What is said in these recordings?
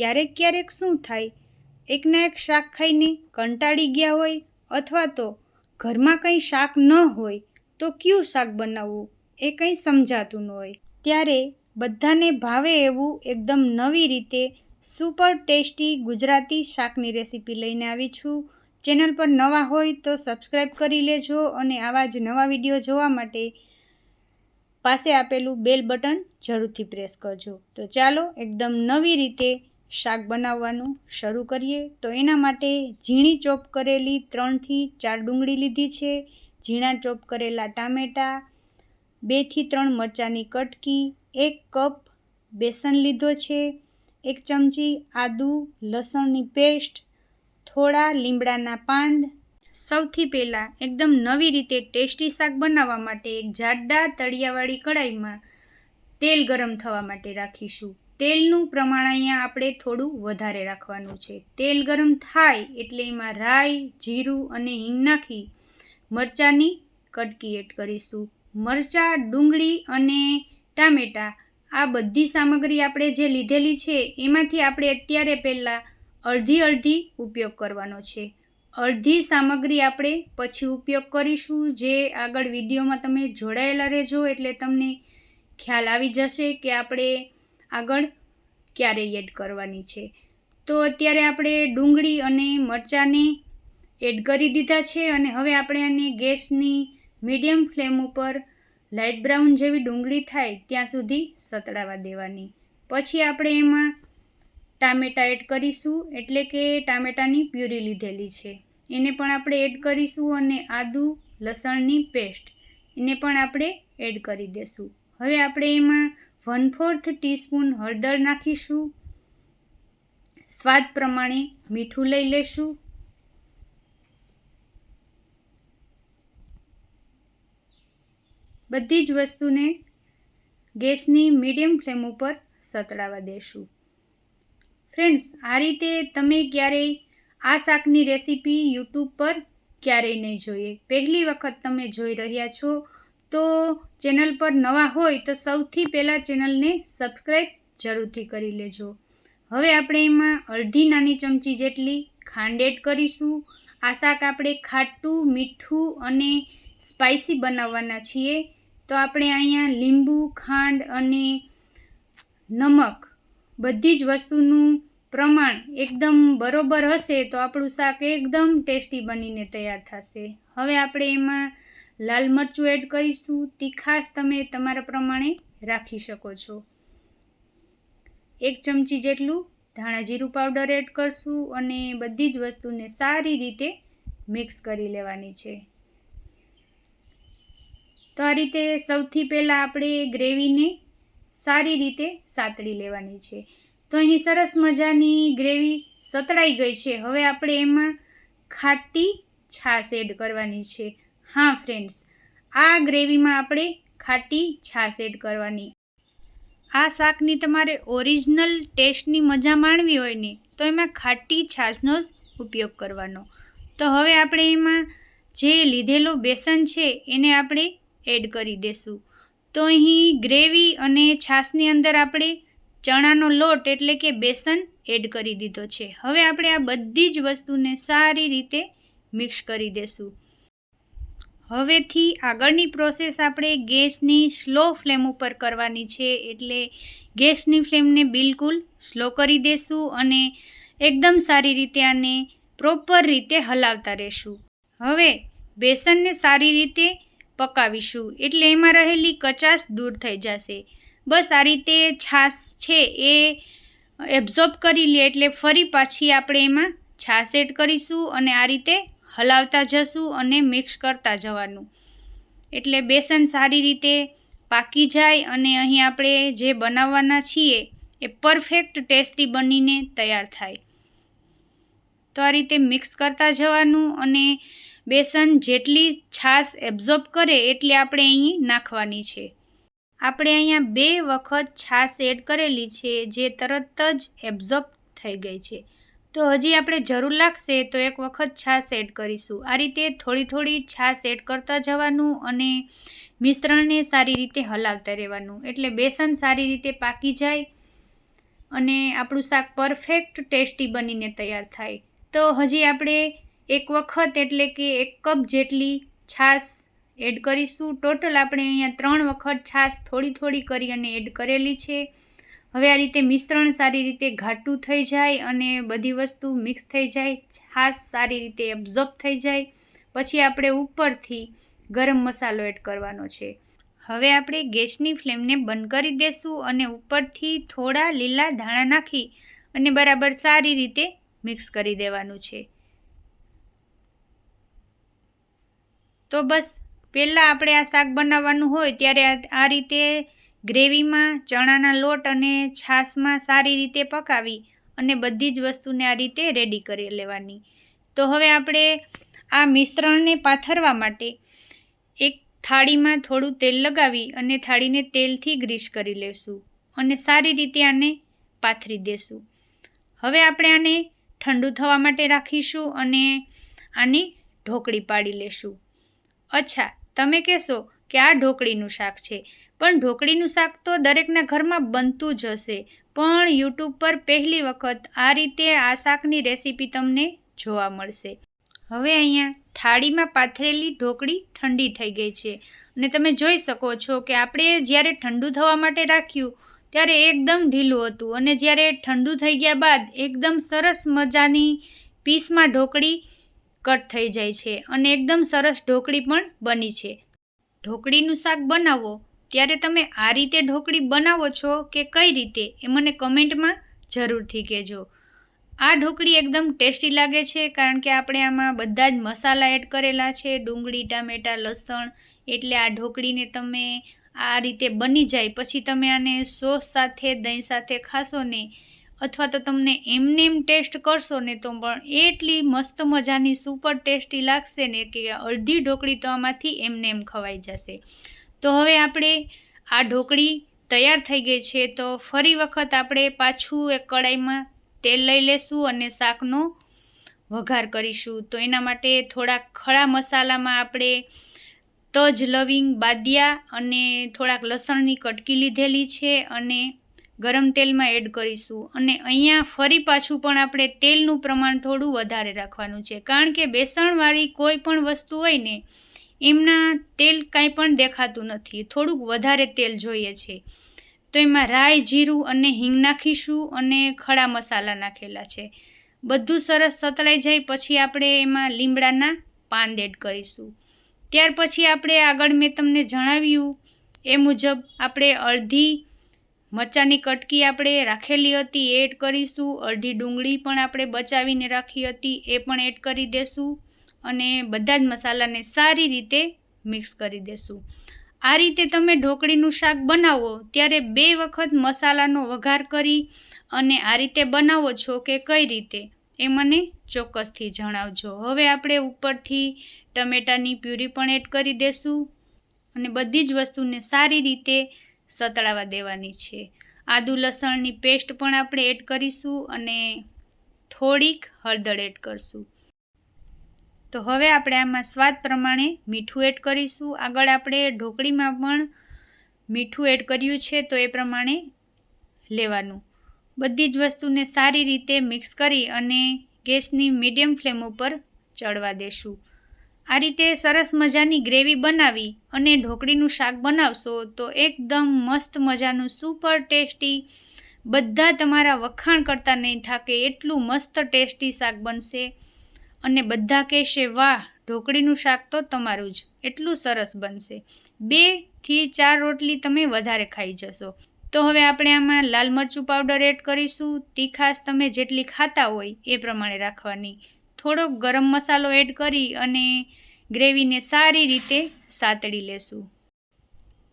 ક્યારેક ક્યારેક શું થાય? એકના એક શાક ખાઈને કંટાળી ગયા હોય અથવા તો ઘરમાં કંઈ શાક ન હોય તો કયું શાક બનાવવું એ કંઈ સમજાતું ન હોય. ત્યારે બધાને ભાવે એવું એકદમ નવી રીતે સુપર ટેસ્ટી ગુજરાતી શાકની રેસીપી લઈને આવી છું. ચેનલ પર નવા હોય તો સબસ્ક્રાઈબ કરી લેજો અને આવા જ નવા વીડિયો જોવા માટે પાસે આપેલું બેલ બટન જરૂરથી પ્રેસ કરજો. તો ચાલો એકદમ નવી રીતે શાક બનાવવાનું શરૂ કરીએ તો એના માટે ઝીણી ચોપ કરેલી ત્રણથી ચાર ડુંગળી લીધી છે. ઝીણા ચોપ કરેલા ટામેટાં, બેથી ત્રણ મરચાંની કટકી, એક કપ બેસન લીધો છે, એક ચમચી આદુ, લસણની પેસ્ટ, થોડા લીમડાના પાંદ. સૌથી પહેલાં એકદમ નવી રીતે ટેસ્ટી શાક બનાવવા માટે એક જાડા તળિયાવાળી કડાઈમાં તેલ ગરમ થવા માટે રાખીશું. તેલનું પ્રમાણ અહીંયા આપણે થોડું વધારે રાખવાનું છે. તેલ ગરમ થાય એટલે એમાં રાઈ, જીરું અને હિંગ નાખી મરચાંની કટકી એડ કરીશું. મરચાં, ડુંગળી અને ટામેટાં આ બધી સામગ્રી આપણે જે લીધેલી છે એમાંથી આપણે અત્યારે પહેલાં અડધી અડધી ઉપયોગ કરવાનો છે. અડધી સામગ્રી આપણે પછી ઉપયોગ કરીશું. જે આગળ વિડીયોમાં તમે જોડાયેલા રહેજો એટલે તમને ખ્યાલ આવી જશે કે આપણે આગળ ક્યારે એડ કરવાની છે? તો અત્યારે આપણે ડુંગળી અને મરચાંને એડ કરી દીધા છે અને હવે આપણે આને ગેસની મીડિયમ ફ્લેમ ઉપર લાઇટ બ્રાઉન જેવી ડુંગળી થાય ત્યાં સુધી સતળાવા દેવાની. પછી આપણે એમાં ટામેટાં એડ કરીશું, એટલે કે ટામેટાની પ્યુરી લીધેલી છે. એને પણ આપણે એડ કરીશું અને આદુ લસણની પેસ્ટ, એને પણ આપણે એડ કરી દઈશું હવે આપણે એમાં વન ફોર્થ ટીસ્પૂન હળદર નાખીશું. સ્વાદ પ્રમાણે મીઠું લઈ લેશું. બધી જ વસ્તુને ગેસની મીડિયમ ફ્લેમ ઉપર સતળાવા દેશું. ફ્રેન્ડ્સ, આ રીતે તમે ક્યારેય આ શાકની રેસીપી યુટ્યુબ પર ક્યારેય નહીં જોઈએ પહેલી વખત તમે જોઈ રહ્યા છો તો ચેનલ પર નવા હોય તો સૌથી પહેલાં ચેનલને સબસ્ક્રાઈબ જરૂરથી કરી લેજો. હવે આપણે એમાં અડધી નાની ચમચી જેટલી ખાંડ કરીશું. આ શાક આપણે ખાટું, મીઠું અને સ્પાઇસી બનાવવાના છીએ. તો આપણે અહીંયા લીંબુ, ખાંડ અને નમક બધી જ વસ્તુનું પ્રમાણ એકદમ બરોબર હશે તો આપણું શાક એકદમ ટેસ્ટી બનીને તૈયાર થશે. હવે આપણે એમાં લાલ મરચું એડ કરીશું. તીખાશ તમે તમારા પ્રમાણે રાખી શકો છો. એક ચમચી જેટલું ધાણા જીરું પાવડર એડ કરશું અને બધી જ વસ્તુને સારી રીતે મિક્સ કરી લેવાની છે. તો આ રીતે સૌથી પહેલાં આપણે ગ્રેવીને સારી રીતે સાતળી લેવાની છે. તો અહીં સરસ મજાની ગ્રેવી સતળાઈ ગઈ છે. હવે આપણે એમાં ખાટી છાશ એડ કરવાની છે. હા ફ્રેન્ડ્સ આ ગ્રેવીમાં આપણે ખાટી છાશ એડ કરવાની. આ શાકની તમારે ઓરિજિનલ ટેસ્ટની મજા માણવી હોય ને, તો એમાં ખાટી છાશનો જ ઉપયોગ કરવાનો. તો હવે આપણે એમાં જે લીધેલો બેસન છે, એને આપણે એડ કરી દેશું. તો અહીં ગ્રેવી અને છાશની અંદર આપણે ચણાનો લોટ એટલે કે બેસન એડ કરી દીધો છે. હવે આપણે આ બધી જ વસ્તુને સારી રીતે મિક્સ કરી દેશું. હવેથી આગળની પ્રોસેસ આપણે ગેસની સ્લો ફ્લેમ ઉપર કરવાની છે એટલે ગેસની ફ્લેમને બિલકુલ સ્લો કરી દેશું અને એકદમ સારી રીતે આને પ્રોપર રીતે હલાવતા રહેશું. હવે બેસનને સારી રીતે પકાવીશું એટલે એમાં રહેલી કચાશ દૂર થઈ જશે. બસ આ રીતે છાશ છે એ એબ્ઝોર્બ કરી લે એટલે ફરી પાછી આપણે એમાં છાશ એડ કરીશું અને આ રીતે હલાવતા જશું અને મિક્સ કરતા જવાનું. એટલે બેસન સારી રીતે પાકી જાય અને અહીં આપણે જે બનાવવાના છીએ એ પરફેક્ટ ટેસ્ટી બનીને તૈયાર થાય. તો આ રીતે મિક્સ કરતા જવાનું અને બેસન જેટલી છાશ એબ્ઝોર્બ કરે એટલી આપણે અહીં નાખવાની છે. આપણે અહીંયા બે વખત છાશ એડ કરેલી છે જે તરત જ એબ્ઝોર્બ થઈ ગઈ છે. તો હજી આપણે જરૂર લાગશે તો એક વખત છાશ એડ કરીશું. આ રીતે થોડી થોડી છાશ એડ કરતા જવાનું અને મિશ્રણને સારી રીતે હલાવતા રહેવાનું. એટલે બેસન સારી રીતે પાકી જાય અને આપણું શાક પરફેક્ટ ટેસ્ટી બનીને તૈયાર થાય. તો હજી આપણે એક વખત એટલે કે એક કપ જેટલી છાશ એડ કરીશું. ટોટલ આપણે અહીંયા ત્રણ વખત છાશ થોડી થોડી કરી અને એડ કરેલી છે. હવે આ રીતે મિશ્રણ સારી રીતે ઘાટું થઈ જાય અને બધી વસ્તુ મિક્સ થઈ જાય, છાશ સારી રીતે એબ્ઝોર્બ થઈ જાય. પછી આપણે ઉપરથી ગરમ મસાલો એડ કરવાનો છે. હવે આપણે ગેસની ફ્લેમને બંધ કરી દેશું અને ઉપરથી થોડા લીલા ધાણા નાખી અને બરાબર સારી રીતે મિક્સ કરી દેવાનું છે. તો બસ, પહેલાં આપણે આ શાક બનાવવાનું હોય ત્યારે આ રીતે ગ્રેવીમાં ચણાના લોટ અને છાશમાં સારી રીતે પકાવી અને બધી જ વસ્તુને આ રીતે રેડી કરી લેવાની. તો હવે આપણે આ મિશ્રણને પાથરવા માટે એક થાળીમાં થોડું તેલ લગાવી અને થાળીને તેલથી ગ્રીસ કરી લેશું અને સારી રીતે આને પાથરી દેશું. હવે આપણે આને ઠંડુ થવા માટે રાખીશું અને આની ઢોકળી પાડી લેશું. અચ્છા, તમે કહેશો કે આ ઢોકળીનું શાક છે. પણ ઢોકળીનું શાક તો દરેકના ઘરમાં બનતું જ હશે. પણ યુટ્યુબ પર પહેલી વખત આ રીતે આ શાકની રેસીપી તમને જોવા મળશે. હવે અહીંયા થાળીમાં પાથરેલી ઢોકળી ઠંડી થઈ ગઈ છે. અને તમે જોઈ શકો છો કે આપણે જ્યારે ઠંડુ થવા માટે રાખ્યું, ત્યારે એકદમ ઢીલું હતું. અને જ્યારે ઠંડુ થઈ ગયા બાદ એકદમ સરસ મજાની પીસમાં ઢોકળી કટ થઈ જાય છે. અને એકદમ સરસ ઢોકળી પણ બની છે. ઢોકળીનું શાક બનાવો, ત્યારે તમે આ રીતે ઢોકળી બનાવો છો કે કઈ રીતે એ મને કમેન્ટમાં જરૂરથી કહેજો. આ ઢોકળી એકદમ ટેસ્ટી લાગે છે કારણ કે આપણે આમાં બધા જ મસાલા એડ કરેલા છે, ડુંગળી, ટામેટાં, લસણ, એટલે આ ઢોકળીને તમે આ રીતે બની જાય. પછી તમે આને સોસ સાથે, દહીં સાથે ખાશો ને અથવા તો તમને એમને એમ ટેસ્ટ કરશો ને તો પણ એટલી મસ્ત મજાની સુપર ટેસ્ટી લાગશે ને કે અડધી ઢોકળી તો આમાંથી એમને એમ ખવાઈ જશે. તો હવે આપણે આ ઢોકળી તૈયાર થઈ ગઈ છે તો ફરી વખત આપણે પાછું એક કડાઈમાં તેલ લઈ લેશું અને શાકનો વઘાર કરીશું. તો એના માટે થોડાક ખડા મસાલામાં આપણે તજ, લવિંગ, બાદિયા અને થોડાક લસણની કટકી લીધેલી છે અને ગરમ તેલમાં એડ કરીશું અને અહીંયા ફરી પાછું પણ આપણે તેલનું પ્રમાણ થોડું વધારે રાખવાનું છે. કારણ કે બેસણવાળી કોઈ પણ વસ્તુ હોય ને, એમના તેલ કાંઈ પણ દેખાતું નથી. થોડુંક વધારે તેલ જોઈએ છે. તો એમાં રાઈ, જીરું અને હિંગ નાખીશું અને ખડા મસાલા નાખેલા છે. બધું સરસ સતળાઈ જાય પછી આપણે એમાં લીમડાના પાન એડ કરીશું. ત્યાર પછી આપણે આગળ મેં તમને જણાવ્યું એ મુજબ આપણે અડધી મરચાંની કટકી આપણે રાખેલી હતી એ એડ કરીશું. અડધી ડુંગળી પણ આપણે બચાવીને રાખી હતી, એ પણ એડ કરી દેશું. અને બધા જ મસાલાને સારી રીતે મિક્સ કરી દેશું. આ રીતે તમે ઢોકળીનું શાક બનાવો, ત્યારે બે વખત મસાલાનો વઘાર કરી અને આ રીતે બનાવો છો કે કઈ રીતે, એ મને ચોક્કસથી જણાવજો. હવે આપણે ઉપરથી ટમેટાની પ્યુરી પણ એડ કરી દેશું અને બધી જ વસ્તુને સારી રીતે સતળાવા દેવાની છે. આદુ લસણની પેસ્ટ પણ આપણે એડ કરીશું અને થોડીક હળદર એડ કરીશું. તો હવે આપણે આમાં સ્વાદ પ્રમાણે મીઠું એડ કરીશું. આગળ આપણે ઢોકળીમાં પણ મીઠું એડ કર્યું છે તો એ પ્રમાણે લેવાનું. બધી જ વસ્તુને સારી રીતે મિક્સ કરી અને ગેસની મીડિયમ ફ્લેમ ઉપર ચડવા દેશું. આ રીતે સરસ મજાની ગ્રેવી બનાવી અને ઢોકળીનું શાક બનાવશો તો એકદમ મસ્ત મજાનું સુપર ટેસ્ટી, બધા તમારા વખાણ કરતા નહીં થાકે એટલું મસ્ત ટેસ્ટી શાક બનશે. અને બધા કહેશે, વાહ, ઢોકળીનું શાક તો તમારું જ. એટલું સરસ બનશે. બેથી ચાર રોટલી તમે વધારે ખાઈ જશો. તો હવે આપણે આમાં લાલ મરચું પાવડર એડ કરીશું. તીખાશ તમે જેટલી ખાતા હોય એ પ્રમાણે રાખવાની. થોડોક ગરમ મસાલો એડ કરી અને ગ્રેવીને સારી રીતે સાતળી લેશું.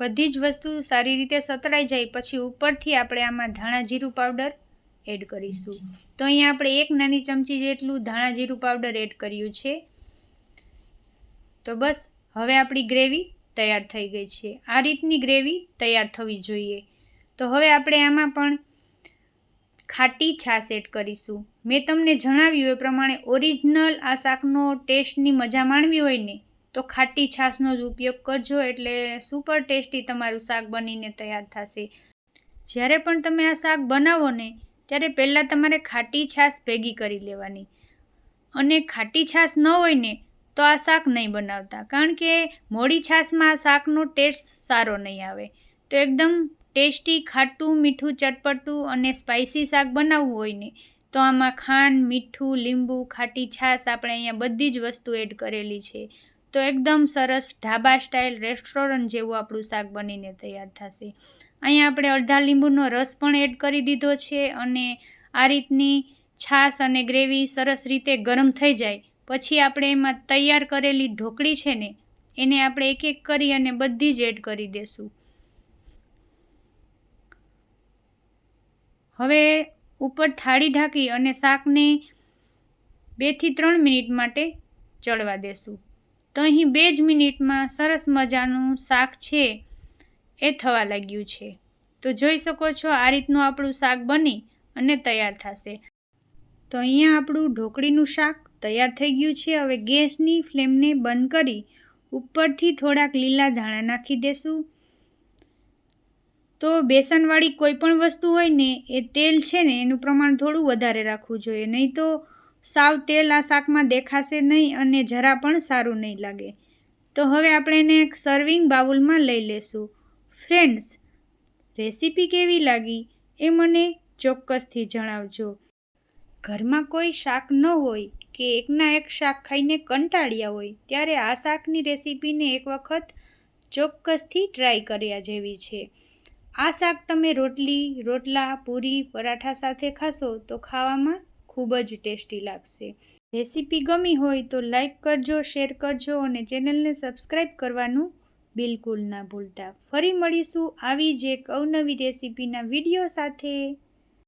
બધી જ વસ્તુ સારી રીતે સતળાઈ જાય પછી ઉપરથી આપણે આમાં ધાણા જીરું પાવડર એડ કરીશું. તો અહીંયા આપણે એક નાની ચમચી જેટલું ધાણા જીરું પાવડર એડ કર્યું છે. તો બસ, હવે આપણી ગ્રેવી તૈયાર થઈ ગઈ છે. આ રીતની ગ્રેવી તૈયાર થવી જોઈએ. તો હવે આપણે આમાં પણ ખાટી છાશ એડ કરીશું. મેં તમને જણાવ્યું એ પ્રમાણે ઓરિજિનલ આ શાકનો ટેસ્ટની મજા માણવી હોય ને, તો ખાટી છાશનો જ ઉપયોગ કરજો એટલે સુપર ટેસ્ટી તમારું શાક બનીને તૈયાર થશે. જ્યારે પણ તમે આ શાક બનાવો ને, ત્યારે પહેલાં તમારે ખાટી છાશ ભેગી કરી લેવાની. અને ખાટી છાશ ન હોય ને, તો આ શાક નહીં બનાવતા. કારણ કે મોડી છાશમાં આ શાકનો ટેસ્ટ સારો નહીં આવે. તો એકદમ ટેસ્ટી ખાટું, મીઠું ચટપટું અને સ્પાઇસી શાક બનાવવું હોય ને, તો આમાં ખાંડ, મીઠું, લીંબુ, ખાટી છાશ આપણે અહીંયા બધી જ વસ્તુ એડ કરેલી છે. તો એકદમ સરસ ઢાબા સ્ટાઇલ રેસ્ટોરન્ટ જેવું આપણું શાક બનીને તૈયાર થશે. અહીંયા આપણે અડધા લીંબુનો રસ પણ એડ કરી દીધો છે અને આ રીતની છાશ અને ગ્રેવી સરસ રીતે ગરમ થઈ જાય. પછી આપણે એમાં તૈયાર કરેલી ઢોકળી છે ને, એને આપણે એક એક કરી અને બધી જ એડ કરી દેશું. હવે ઉપર થાળી ઢાંકી અને શાકને બેથી ત્રણ મિનિટ માટે ચડવા દેશું. તો અહીં બે જ મિનિટમાં સરસ મજાનું શાક છે એ થવા લાગ્યું છે. તો જોઈ શકો છો આ રીતનું આપણું શાક બની અને તૈયાર થશે. તો અહીંયા આપણું ઢોકળીનું શાક તૈયાર થઈ ગયું છે. હવે ગેસની ફ્લેમને બંધ કરી ઉપરથી થોડાક લીલા ધાણા નાખી દેશું. તો બેસનવાળી કોઈ પણ વસ્તુ હોય ને, એ તેલ છે ને, એનું પ્રમાણ થોડું વધારે રાખવું જોઈએ. નહીં તો સાવ તેલ આ શાકમાં દેખાશે નહીં અને જરા પણ સારું નહીં લાગે. તો હવે આપણે એને એક સર્વિંગ બાઉલમાં લઈ લેશું. ફ્રેન્ડ્સ રેસીપી કેવી લાગી એ મને ચોક્કસથી જણાવજો. ઘરમાં કોઈ શાક ન હોય કે એકના એક શાક ખાઈને કંટાળ્યા હોય, ત્યારે આ શાકની રેસીપીને એક વખત ચોક્કસથી ટ્રાય કર્યા જેવી છે. આ શાક તમે રોટલી, રોટલા, પૂરી, પરાઠા સાથે ખાશો તો ખાવામાં ખૂબ જ ટેસ્ટી લાગશે. રેસીપી ગમી હોય તો લાઈક કરજો, શેર કરજો અને ચેનલને સબસ્ક્રાઈબ કરવાનું બિલકુલ ના ભૂલતા. ફરી મળીશું આવી જ એક અવનવી રેસીપીના વીડિયો સાથે.